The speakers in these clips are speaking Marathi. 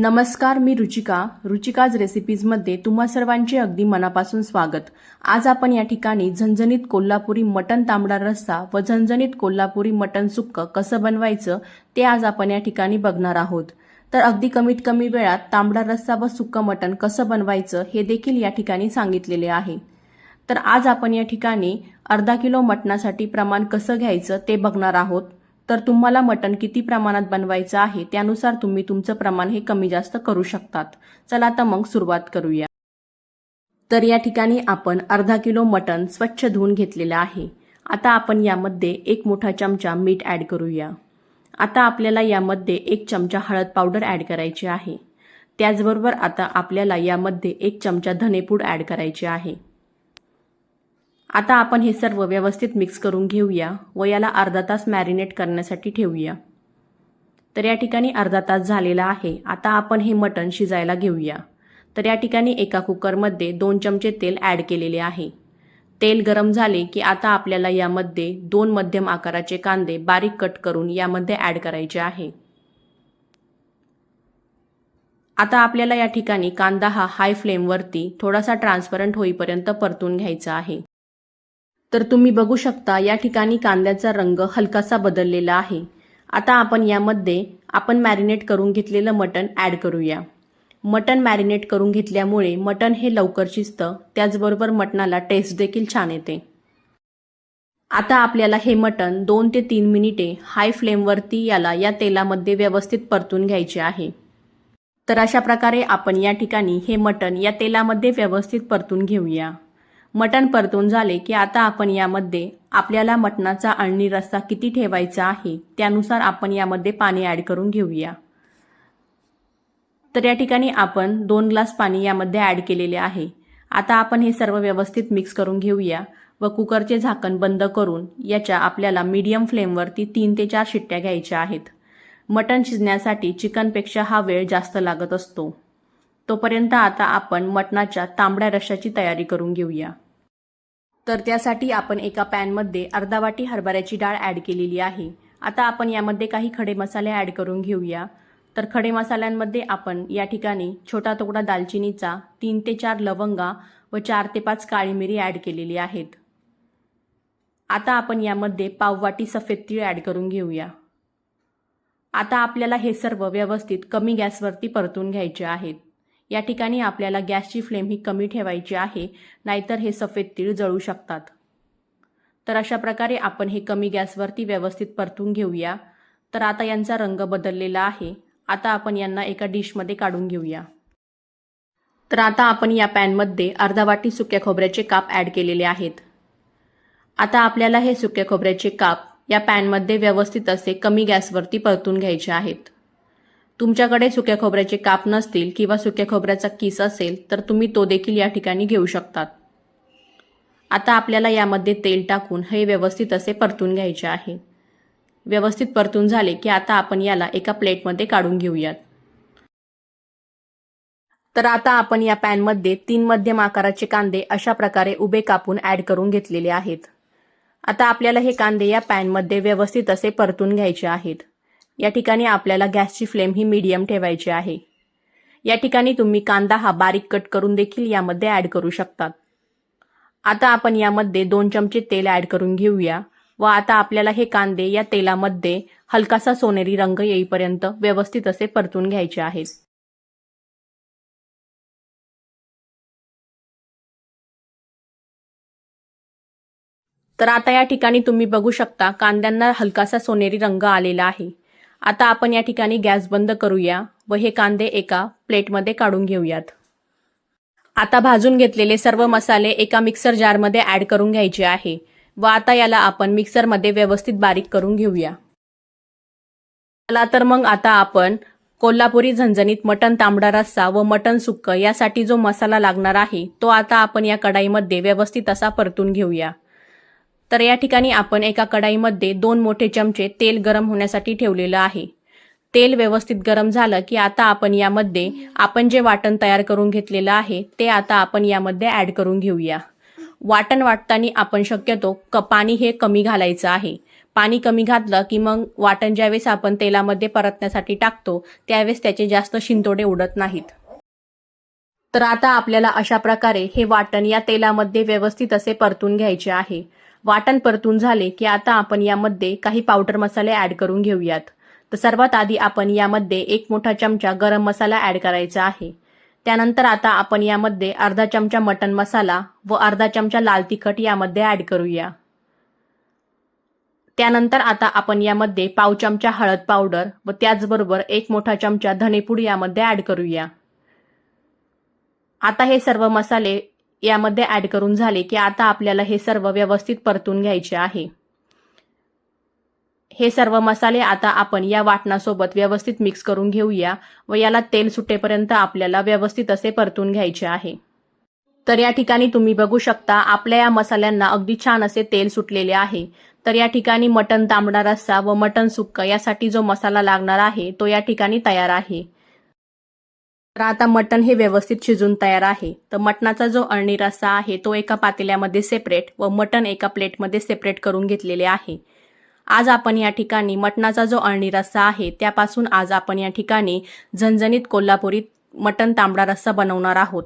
नमस्कार मी रुचिका. रुचिकाज रेसिपीजमध्ये तुम्हा सर्वांचे अगदी मनापासून स्वागत. आज आपण या ठिकाणी झणझणीत कोल्हापुरी मटण तांबडा रस्सा व झणझणीत कोल्हापुरी मटण सुक्क कसं बनवायचं ते आज आपण या ठिकाणी बघणार आहोत. तर अगदी कमीत कमी वेळात तांबडा रस्सा व सुक्क मटण कसं बनवायचं हे देखील या ठिकाणी सांगितलेले आहे. तर आज आपण या ठिकाणी अर्धा किलो मटणासाठी प्रमाण कसं घ्यायचं ते बघणार आहोत. तर तुम्हाला मटण किती प्रमाणात बनवायचं आहे त्यानुसार तुम्ही तुमचं प्रमाण हे कमी जास्त करू शकतात. चला तर मग सुरुवात करूया. तर या ठिकाणी आपण अर्धा किलो मटण स्वच्छ धुवून घेतलेलं आहे. आता आपण यामध्ये एक मोठा चमचा मीठ ॲड करूया. आता आपल्याला यामध्ये एक चमचा हळद पावडर ॲड करायची आहे. त्याचबरोबर आता आपल्याला यामध्ये एक चमचा धनेपूड ॲड करायचे आहे. आता आपण हे सर्व व्यवस्थित मिक्स करून घेऊया व याला अर्धा तास मॅरिनेट करण्यासाठी ठेवूया. तर या ठिकाणी अर्धा तास झालेला आहे. आता आपण हे मटण शिजायला घेऊया. तर या ठिकाणी एका कुकरमध्ये दोन चमचे तेल ॲड केलेले आहे. तेल गरम झाले की आता आपल्याला यामध्ये दोन मध्यम आकाराचे कांदे बारीक कट करून यामध्ये ॲड करायचे आहे. आता आपल्याला या ठिकाणी कांदा हा हाय फ्लेमवरती थोडासा ट्रान्सपरंट होईपर्यंत परतून घ्यायचा आहे. तर तुम्ही बघू शकता या ठिकाणी कांद्याचा रंग हलकासा बदललेला आहे. आता आपण यामध्ये आपण मॅरिनेट करून घेतलेलं मटण ॲड करूया. मटण मॅरिनेट करून घेतल्यामुळे मटण हे लवकर शिजतं त्याचबरोबर मटणाला टेस्ट देखील छान येते. आता आपल्याला हे मटण दोन ते तीन मिनिटे हाय फ्लेमवरती याला या तेलामध्ये व्यवस्थित परतून घ्यायचे आहे. तर अशा प्रकारे आपण या ठिकाणी हे मटण या तेलामध्ये व्यवस्थित परतून घेऊया. मटण परतून झाले की आता आपण यामध्ये आपल्याला मटणाचा अळणी रस्सा किती ठेवायचा आहे त्यानुसार आपण यामध्ये पाणी ॲड करून घेऊया. तर या ठिकाणी आपण दोन ग्लास पाणी यामध्ये ॲड केलेले आहे. आता आपण हे सर्व व्यवस्थित मिक्स करून घेऊया व कुकरचे झाकण बंद करून याच्या आपल्याला मीडियम फ्लेमवरती तीन ते चार शिट्ट्या घ्यायच्या आहेत. मटण शिजण्यासाठी चिकनपेक्षा हा वेळ जास्त लागत असतो. तोपर्यंत आता आपण मटणाच्या तांबड्या रश्याची तयारी करून घेऊया. तर त्यासाठी आपण एका पॅनमध्ये अर्धा वाटी हरभऱ्याची डाळ ॲड केलेली आहे. आता आपण यामध्ये काही खडे मसाले ॲड करून घेऊया. तर खडे मसाल्यांमध्ये आपण या ठिकाणी छोटा तुकडा दालचिनीचा तीन ते चार लवंगा व चार ते पाच काळी मिरी ॲड केलेली आहेत. आता आपण यामध्ये पाववाटी सफेद तीळ ॲड करून घेऊया. आता आपल्याला हे सर्व व्यवस्थित कमी गॅसवरती परतून घ्यायचे आहेत. या ठिकाणी आपल्याला गॅसची फ्लेम ही कमी ठेवायची आहे नाहीतर हे सफेद तीळ जळू शकतात. तर अशा प्रकारे आपण हे कमी गॅसवरती व्यवस्थित परतून घेऊया. तर आता यांचा रंग बदललेला आहे. आता आपण यांना एका डिशमध्ये काढून घेऊया. तर आता आपण या पॅनमध्ये अर्धा वाटी सुक्या खोबऱ्याचे काप ॲड केलेले आहेत. आता आपल्याला हे सुक्या खोबऱ्याचे काप या पॅनमध्ये व्यवस्थित असे कमी गॅसवरती परतून घ्यायचे आहेत. तुमच्याकडे सुक्या खोबऱ्याचे काप नसतील किंवा सुक्या खोबऱ्याचा किस असेल तर तुम्ही तो देखील या ठिकाणी घेऊ शकतात. आता आपल्याला यामध्ये तेल टाकून हे व्यवस्थित असे परतून घ्यायचे आहे. व्यवस्थित परतून झाले की आता आपण याला एका प्लेटमध्ये काढून घेऊयात. तर आता आपण या पॅनमध्ये तीन मध्यम आकाराचे कांदे अशा प्रकारे उभे कापून ॲड करून घेतलेले आहेत. आता आपल्याला हे कांदे या पॅनमध्ये व्यवस्थित असे परतून घ्यायचे आहेत. या ठिकाणी आपल्याला गॅसची फ्लेम ही मीडियम ठेवायची आहे. या ठिकाणी तुम्ही कांदा हा बारीक कट करून देखील यामध्ये ॲड करू शकतात. आता आपण यामध्ये दोन चमचे तेल ॲड करून घेऊया व आता आपल्याला हे कांदे या तेलामध्ये हलकासा सोनेरी रंग येईपर्यंत व्यवस्थित असे परतून घ्यायचे आहेत. तर आता या ठिकाणी तुम्ही बघू शकता कांद्यांना हलकासा सोनेरी रंग आलेला आहे. आता आपण या ठिकाणी गॅस बंद करूया व हे कांदे एका प्लेटमध्ये काढून घेऊयात. आता भाजून घेतलेले सर्व मसाले एका मिक्सर जारमध्ये ॲड करून घ्यायचे आहे व आता याला आपण मिक्सरमध्ये व्यवस्थित बारीक करून घेऊया. चला तर मग आता आपण कोल्हापुरी झणझणीत मटण तांबडा रस्सा व मटण सुक्क यासाठी जो मसाला लागणार आहे तो आता आपण या कढाईमध्ये व्यवस्थित असा परतून घेऊया. तर या ठिकाणी आपण एका कढाईमध्ये दोन मोठे चमचे तेल गरम होण्यासाठी ठेवलेलं आहे. तेल व्यवस्थित गरम झालं की आता आपण यामध्ये आपण जे वाटण तयार करून घेतलेलं आहे ते आता आपण यामध्ये ॲड करून घेऊया. वाटण वाटताना आपण शक्यतो क पाणी हे कमी घालायचं आहे. पाणी कमी घातलं की मग वाटण ज्यावेळेस आपण तेलामध्ये परतण्यासाठी टाकतो त्यावेळेस त्याचे जास्त शिंतोडे उडत नाहीत. तर आता आपल्याला अशा प्रकारे हे वाटण या तेलामध्ये व्यवस्थित असे परतून घ्यायचे आहे. वाटण परतून झाले की आता आपण यामध्ये काही पावडर मसाले ऍड करून घेऊयात. तर सर्वात आधी आपण यामध्ये एक मोठा चमचा गरम मसाला ऍड करायचा आहे. त्यानंतर आता आपण यामध्ये अर्धा चमचा मटन मसाला व अर्धा चमचा लाल तिखट यामध्ये ऍड करूया. त्यानंतर आता आपण यामध्ये पाव चमचा हळद पावडर व त्याचबरोबर एक मोठा चमचा धनेपूड यामध्ये ऍड करूया. आता हे सर्व मसाले यामध्ये ऍड करून झाले की आता आपल्याला हे सर्व व्यवस्थित परतून घ्यायचे आहे. हे सर्व मसाले आता आपण या वाटणासोबत व्यवस्थित मिक्स करून घेऊया व याला तेल सुटेपर्यंत आपल्याला व्यवस्थित असे परतून घ्यायचे आहे. तर या ठिकाणी तुम्ही बघू शकता आपल्या या मसाल्यांना अगदी छान असे तेल सुटलेले आहे. तर या ठिकाणी मटन तांबडा रस्सा व मटन सुक्क यासाठी जो मसाला लागणार आहे तो या ठिकाणी तयार आहे. तर आता मटण हे व्यवस्थित शिजून तयार आहे. तर मटणाचा जो अळणी रस्सा आहे तो एका पातेल्यामध्ये सेपरेट व मटण एका प्लेटमध्ये सेपरेट करून घेतलेले आहे. आज आपण या ठिकाणी मटणाचा जो अळणी रस्सा आहे त्यापासून आज आपण या ठिकाणी झणझणीत कोल्हापुरी मटण तांबडा रस्सा बनवणार आहोत.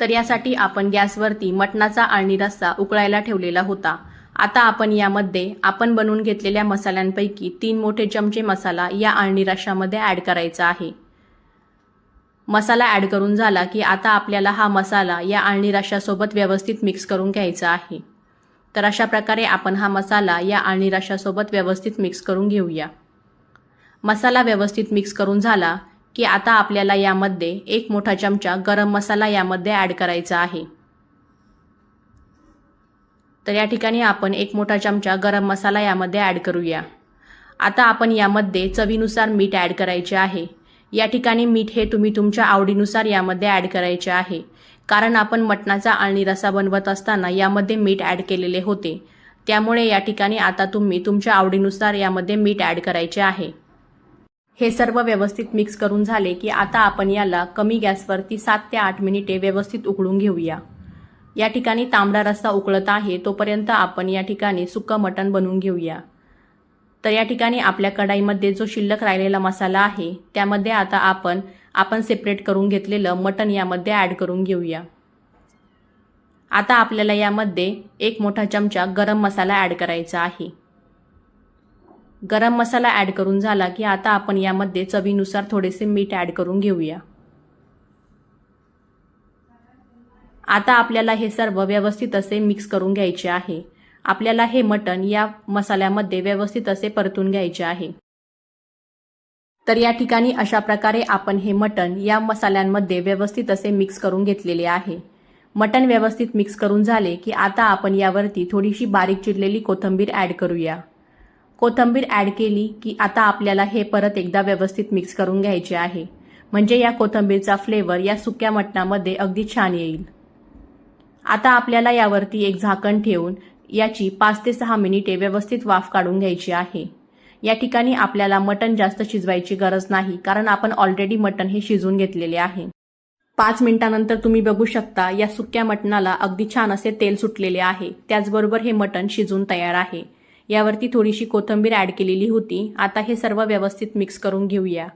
तर यासाठी आपण गॅसवरती मटणाचा अळणी रस्सा उकळायला ठेवलेला होता. आता आपण यामध्ये आपण बनवून घेतलेल्या मसाल्यांपैकी तीन मोठे चमचे मसाला या अळणी रश्शामध्ये ॲड करायचा आहे. मसाला ॲड करून झाला की आता आपल्याला हा मसाला या आळणी रश्शासोबत व्यवस्थित मिक्स करून घ्यायचा आहे. तर अशा प्रकारे आपण हा मसाला या आळणी रश्शासोबत व्यवस्थित मिक्स करून घेऊया. मसाला व्यवस्थित मिक्स करून झाला की आता आपल्याला यामध्ये एक मोठा चमचा गरम मसाला यामध्ये ॲड करायचा आहे. तर या ठिकाणी आपण एक मोठा चमचा गरम मसाला यामध्ये ॲड करूया. आता आपण यामध्ये चवीनुसार मीठ ॲड करायचे आहे. या ठिकाणी मीठ हे तुम्ही तुमच्या आवडीनुसार यामध्ये ॲड करायचे आहे. कारण आपण मटणाचा आणि रसा बनवत असताना यामध्ये मीठ ॲड केलेले होते. त्यामुळे या ठिकाणी आता तुम्ही तुमच्या आवडीनुसार यामध्ये मीठ ॲड करायचे आहे. हे सर्व व्यवस्थित मिक्स करून झाले की आता आपण याला कमी गॅसवरती सात ते आठ मिनिटे व्यवस्थित उकळून घेऊया. या ठिकाणी तांबडा रस्सा उकळत आहे तोपर्यंत आपण या ठिकाणी सुक्कं मटण बनवून घेऊया. तर या ठिकाणी आपल्या कढाईमध्ये जो शिल्लक राहिलेला मसाला आहे त्यामध्ये आता आपण आपण सेपरेट करून घेतलेलं मटण यामध्ये ॲड करून घेऊया. आता आपल्याला यामध्ये एक मोठा चमचा गरम मसाला ॲड करायचा आहे. गरम मसाला ॲड करून झाला की आता आपण यामध्ये चवीनुसार थोडेसे मीठ ॲड करून घेऊया. आता आपल्याला हे सर्व व्यवस्थित असे मिक्स करून घ्यायचे आहे. आपल्याला हे मटण या मसाल्यामध्ये व्यवस्थित असे परतून घ्यायचे आहे. तर या ठिकाणी अशा प्रकारे आपण हे मटण या मसाल्यांमध्ये व्यवस्थित असे मिक्स करून घेतलेले आहे. मटण व्यवस्थित मिक्स करून झाले की आता आपण यावरती थोडीशी बारीक चिरलेली कोथंबीर ॲड करूया. कोथंबीर ॲड केली की आता आपल्याला हे परत एकदा व्यवस्थित मिक्स करून घ्यायचे आहे. म्हणजे या कोथंबीरचा फ्लेवर या सुक्या मटणामध्ये अगदी छान येईल. आता आपल्याला यावरती एक झाकण ठेवून याची पाच ते सहा मिनिटे व्यवस्थित वाफ काढून घ्यायची आहे. या ठिकाणी आपल्याला मटण जास्त शिजवायची गरज नाही कारण आपण ऑलरेडी मटण हे शिजून घेतलेले आहे. पाच मिनिटानंतर तुम्ही बघू शकता या सुक्या मटणाला अगदी छान असे तेल सुटलेले आहे. त्याचबरोबर हे मटण शिजून तयार आहे. यावरती थोडीशी कोथंबीर ॲड केलेली होती. आता हे सर्व व्यवस्थित मिक्स करून घेऊया.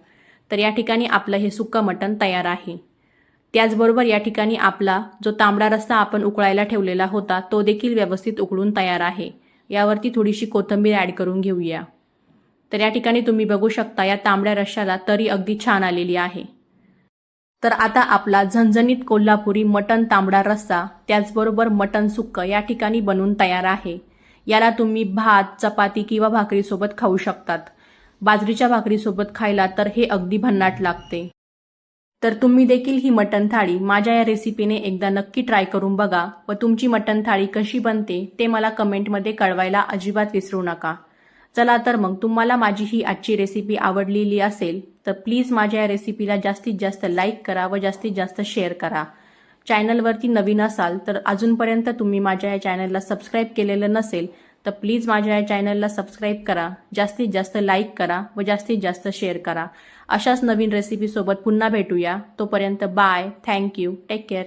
तर या ठिकाणी आपलं हे सुक्कं मटण तयार आहे. त्याचबरोबर या ठिकाणी आपला जो तांबडा रस्ता आपण उकळायला ठेवलेला होता तो देखील व्यवस्थित उकळून तयार आहे. यावरती थोडीशी कोथंबीर ॲड करून घेऊया. तर या ठिकाणी तुम्ही बघू शकता या तांबड्या रश्याला तरी अगदी छान आलेली आहे. तर आता आपला झणझणीत कोल्हापुरी मटण तांबडा रस्सा त्याचबरोबर मटण सुक्क या ठिकाणी बनवून तयार आहे. याला तुम्ही भात चपाती किंवा भाकरीसोबत खाऊ शकतात. बाजरीच्या भाकरीसोबत खायला तर हे अगदी भन्नाट लागते. तर तुम्ही देखील ही मटण थाळी माझ्या या रेसिपीने एकदा नक्की ट्राय करून बघा व तुमची मटण थाळी कशी बनते ते मला कमेंटमध्ये कळवायला अजिबात विसरू नका. चला तर मग तुम्हाला माझी ही आजची रेसिपी आवडलेली असेल तर प्लीज माझ्या या रेसिपीला जास्तीत जास्त लाईक करा व जास्तीत जास्त शेअर करा. चॅनलवरती नवीन असाल तर अजूनपर्यंत तुम्ही माझ्या या चॅनलला सबस्क्राईब केलेलं नसेल तर प्लीज माझ्या या चॅनलला सबस्क्राईब करा. जास्तीत जास्त लाईक करा व जास्तीत जास्त शेअर करा. अशाच नवीन रेसिपीसोबत पुन्हा भेटूया. तोपर्यंत बाय थँक्यू टेक केअर